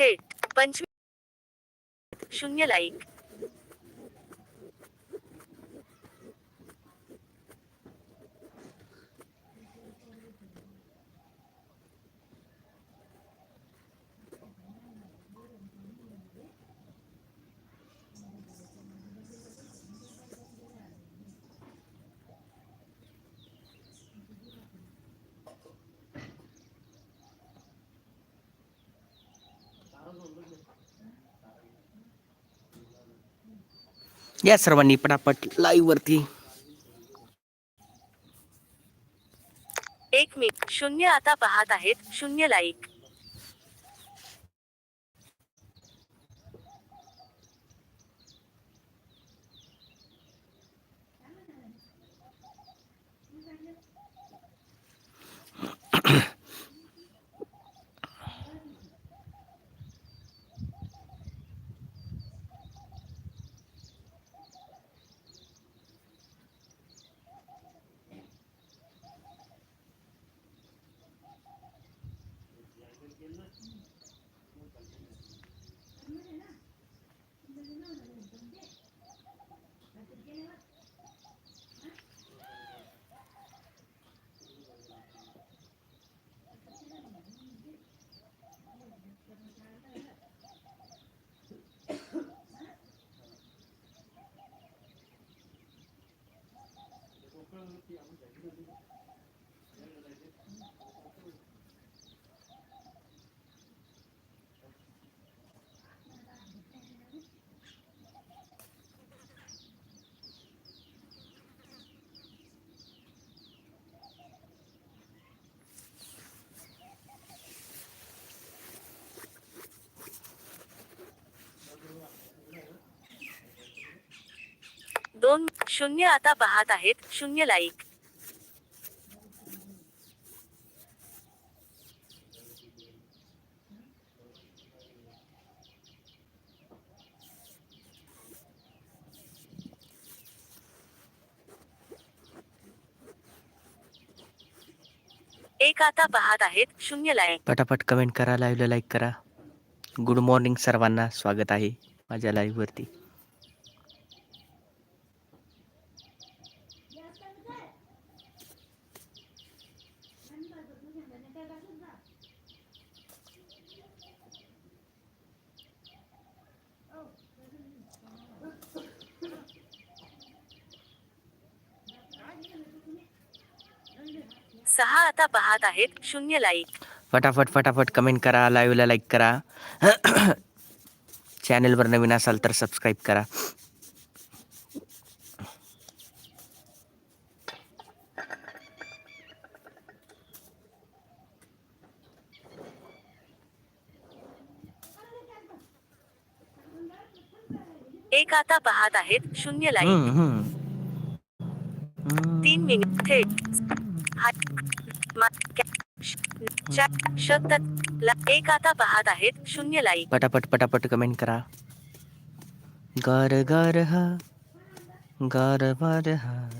थेट पंचवीस शून्य लाईक या सर्वांनी पटापट लाईव्ह वरती. एक मिनिट. शून्य आता पाहत आहेत. शून्य लाईक เสียงมันใหญ่ शून्य आता पाहत आहेत शून्य लाईक एक आता पाहत आहेत शून्य लाईक पटापट कमेंट करा लाईव्हला लाईक करा. गुड मॉर्निंग सर्वांना स्वागत आहे माझ्या लाईव्ह सहा आता पाहत आहेत. शून्य लाईक फटाफट फटाफट कमेंट करा लाईव्हला लाईक करा. चॅनलवर नवीन असाल तर सबस्क्राईब करा. एक आता पाहत आहेत. शून्य लाईक. तीन मिनिट थेट. एक आता पाहत आहेत शून्य लाईक पटापट पटापट कमेंट करा। गार गार हा, गार बार हा।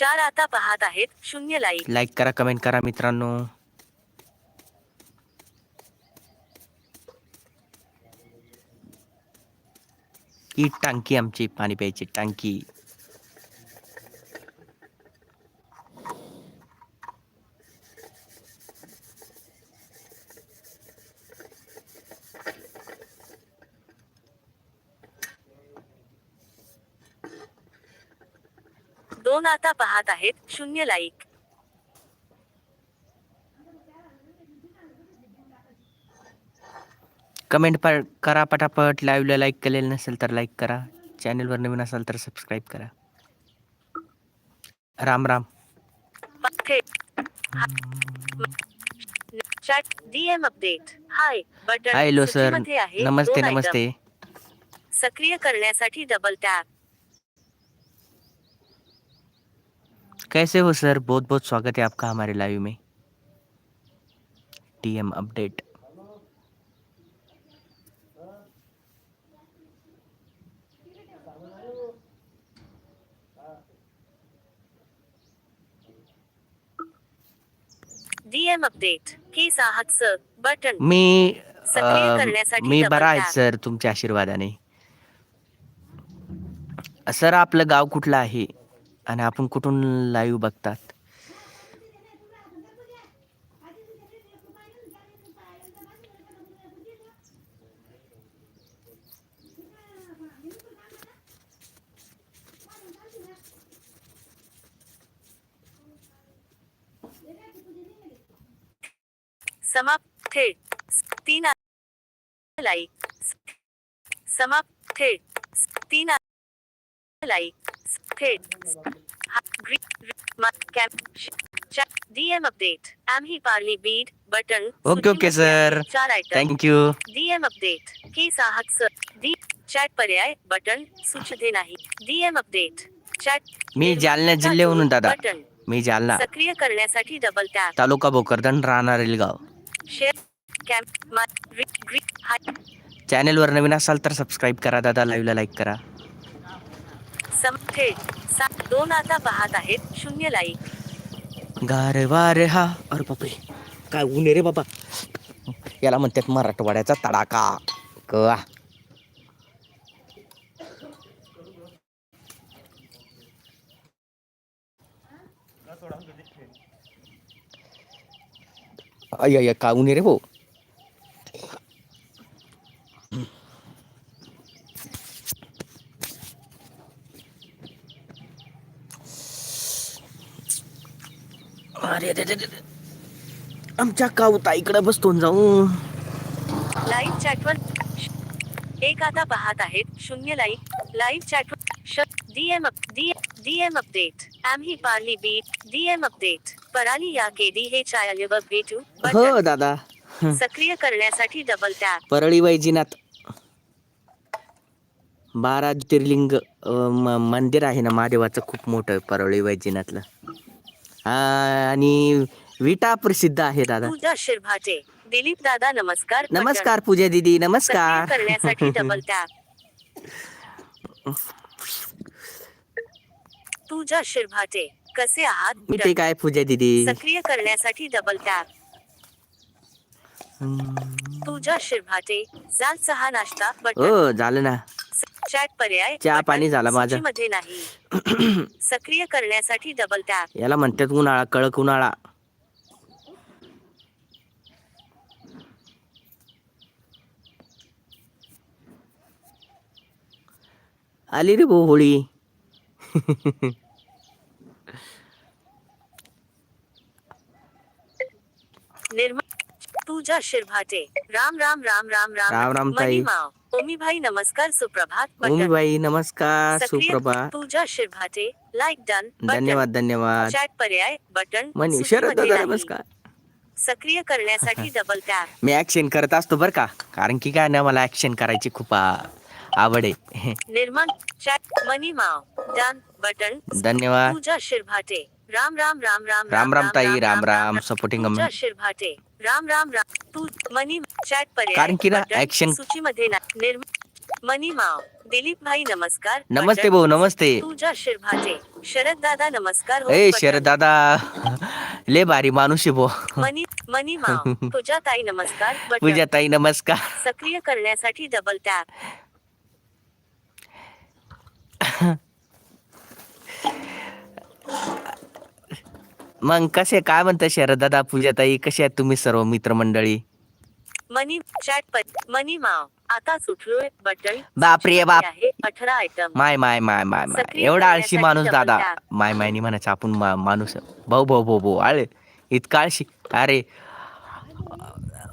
चार आता पाहत आहेत शून्य लाईक लाईक करा कमेंट करा मित्रांनो. ही टांकी आमची पाणी प्यायची टांकी. दोन आता पाहत आहेत शून्य लाईक कमेंट प करा पटापट. लाईव्हला लाईक केलेलं नसेल तर लाईक करा. चॅनलवर नवीन असाल तर सबस्क्राईब करा. Ram Ram. DM update hi button hi low sir सूचीमध्ये आहे नमस्ते दोन item. नमस्ते सक्रिय करण्यासाठी डबल टॅप कैसे हो सर? बहुत बहुत स्वागत है आपका हमारे लाइव में। टीएम अपडेट डीएम अपडेट केस आहात सर बटन मी सक्रिय करण्यासाठी मी बरा आहे. सर तुमच्या आशीर्वादाने. सर आपलं गाव कुठलं आहे? आणि आपण कुठून लाईव्ह बघतात. समाप्त थेट. तीन लाईक. समाप्त थेट. तीन लाईक. हा- डीएम अपडेट आम्ही Parli Beed button okay, okay, sir. चार item thank you DM update केस आहात सर डी चॅट पर्याय बटन सूचते नाही डीएम अपडेट चॅट मी जालना जिल्ह्याहून दादा बटन मी जालना सक्रिय करण्यासाठी डबल टॅप तालुका भोकरदन राहणार गाव शेअर कॅम्प चॅनेलवर नवीन असाल तर सबस्क्राईब करा दादा लाईव्हला लाईक करा सम थेट सात दोन आता पाहत आहेत. शून्य लाईक. गारे वारे हा. अरे बापरे. काय ऊन आहे रे बाबा. याला म्हणतात मराठवाड्याचा तडाका कवा. अय अय काय ऊन आहे रे भाऊ? अरे अरे, अरे. आमच्या कावता इकडे बसतो जाऊ. लाईव्ह चॅटवर एक आता पाहत आहेत शून्य लाईक लाईव्ह चॅटवर डीएम डीएम अपडेट आम्ही पार्ली बीट डीएम अपडेट पराली या केडी हे चाय भेटू. हो दादा. सक्रिय करण्यासाठी डबल टॅप परळी वैजनाथ बारा ज्योतिर्लिंग मंदिर आहे ना महादेवाचं खूप मोठं परळी वैजनाथलं आणि विटा प्रसिद्ध आहे दादा. पूजा शिरभाटे दिलीप दादा नमस्कार. नमस्कार पूजा दीदी नमस्कार. करण्यासाठी डबल टॅप पूजा शिरभाटे कसे आहात? मी काय पूजा दीदी. सक्रिय करण्यासाठी डबल टॅप पूजा शिरभाटे जाल सहा नाश्ता बटन हो झालं ना. चॅट पर्याय चहा पाणी झालं माझं. सूचीमध्ये नाही. सक्रिय करण्यासाठी डबल टॅप याला म्हणतात उन्हाळा कडक उन्हाळा. आली रे भाऊ होळी. निर्मा पूजा शिरभाटे. राम राम राम राम राम. राम राम ताई. ओमी भाई नमस्कार सुप्रभात ओमी बाई नमस्कार सक्रिय सुप्रभात. पूजा शिरभाटे लाईक डन धन्यवाद धन्यवाद. चॅट पर्याय बटन मनी शरद दादा. नमस्कार. सक्रिय करण्यासाठी डबल टॅप मी ऍक्शन करत असतो बरं का. कारण की काय ना मला ऍक्शन करायची खूप आवड आहे. निर्माण चॅट मनी माव डन बटन धन्यवाद. पूजा शिरभाटे राम राम राम राम राम राम ताई राम राम सपोर्टिंग शिरभाटे राम राम राम तू मनी चॅट पर्याय कारण की ना action- सूचीमध्ये निर्म मनी माव दिलीप भाई नमस्कार नमस्ते. भाऊ नमस्ते पूजा शिरभाटे शरद दादा नमस्कार हो ए शरद दादा ले भारी माणूस आहे भाऊ मनी मनी माव पूजा ताई नमस्कार. पूजा ताई नमस्कार सक्रिय करण्यासाठी डबल टॅप मग कसे काय म्हणता शरद दादा पूजा ताई कसे आहेत तुम्ही सर्व मित्रमंडळी? मनी चॅट पर मनी माव आता सुटलोय बटन. बापरे बाप. आहे अठरा आयटम माय माय माय माय माय. सक्रिय एवढा आळशी करण्यासाठी माणूस double दादा. tap. माय मायनी म्हणायचं आपण मा- माणूस भाऊ भाऊ भाऊ भाऊ आळे इतका आळशी. अरे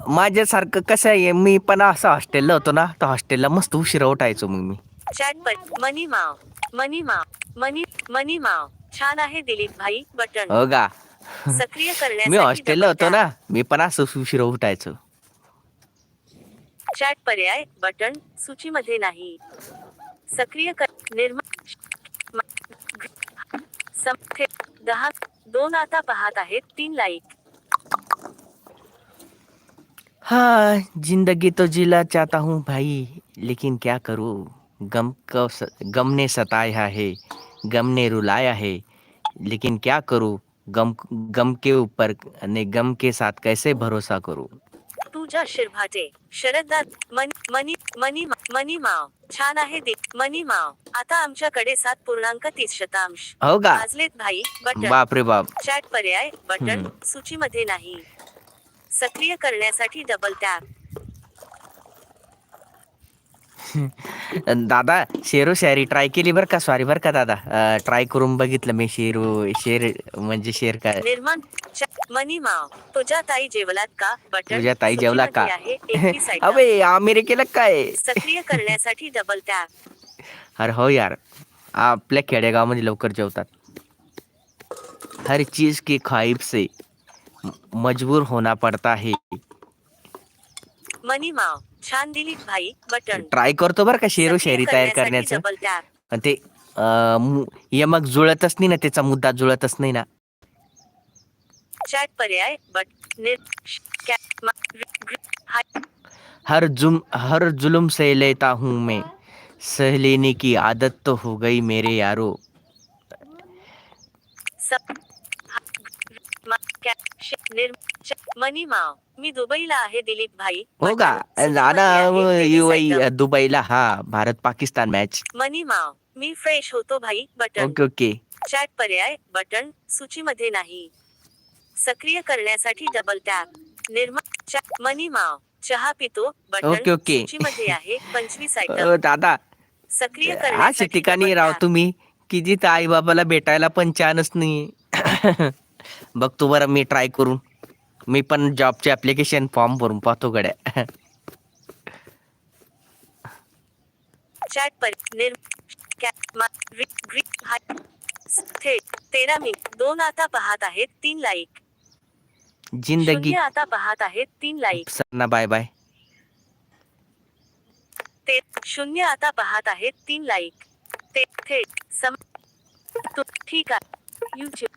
माझ्यासारखं कसं आहे? मी पण असं हॉस्टेलला होतो ना तर हॉस्टेलला मस्त उशिरा उठायचो मग मी. चॅट पर मनी माव मनी माव मनी मनी माव. छान आहे दिलीप भाई बटन. हो का? सक्रिय करण्यासाठी मी हॉस्टेलला होतो. ना मी पण असं उशिरा उठायचो. चॅट पर्याय बटन सूचीमध्ये नाही. सक्रिय कर निर्माण दहा दोन आता पाहत आहेत तीन लाईक हाँ जिंदगी तो जीना चाहता हूँ भाई लेकिन क्या करूँ? गम को स- गम ने सताया है। गम ने रुलाया है। लेकिन क्या करूँ? गम गम के ऊपर ने गम के साथ कैसे भरोसा करूँ? पूजा शिरभाटे शरददार मनी मनी मनी मनी माव। छान आहे दे मनी माव। आता आमच्याकडे सात पूर्णांक तीस शतांश। हो का? वाजलेत भाई बटन. बाप रे बाप. चॅट पर्याय बटन. सूचीमध्ये नाही. सक्रिय करण्यासाठी डबल टॅप दादा शेरो शायरी ट्राय केली बरं का? सॉरी बरं का दादा. ट्राय करून बघितलं मी शेरू शेर म्हणजे शेर काय निर्माण चा- मनी माव तुझ्या ताई जेवलात का? बटन तुझ्या ताई जेवला का? सूचीमध्ये आहे 21 item. अबे अमेरिकेला काय? सक्रिय करण्यासाठी डबल टॅप अरे हो यार आपल्या खेडेगावामध्ये लवकर जेवतात. हर चीज की ख्वाहिश से म- मजबूर होना पड़ता है. मनी माव छान दिलीप भाई बटन ट्राय करतो बरं का शेरो शायरी तयार करण्याचं डबल टॅप पण ते अं, मु- यमक जुळतच नाही ना त्याचा मुद्दा जुळतच नाही ना चॅट पर्याय बट निर श- कॅ- मा- ग्र- ग्र- हाय- हर जुम हर जुल्म से लेता हूँ मैं सह लेने की आदत तो हो गई मेरे यारो स- हा- ग्र- मा- कॅ- श- निर- मनी माव मी दुबईला आहे दिलीप भाई. हो का? बटन. सूचीमध्ये जाना आहे 23 युआई item. दुबईला हा भारत पाकिस्तान मॅच मनी माव मी फ्रेश होतो भाई बटन. Okay okay. चॅट पर्याय बटन सूचीमध्ये नाही. सक्रिय करण्यासाठी डबल टॅप निर्मा मनी माव चहा पितो ओके, बटन ओके. सूचीमध्ये आहे पंचवीस आयटम दादा सक्रिय अशा ठिकाणी राव. तुम्ही की जिथं आई बाबाला भेटायला पण चान्स नाही. बघतो बरं मी ट्राय करून. मी पण जॉबचे ऍप्लिकेशन फॉर्म भरून पाहतो गड्या. चॅट पर मा- थेट तेरा मिनिट दोन आता पाहत आहेत तीन लाईक जिंदगी. शून्य आता पाहत आहेत तीन लाईक सर बाय बाय ते शून्य आता पाहत आहेत तीन लाईक ते थेट सम तु- ठीक आहे. युट्यूब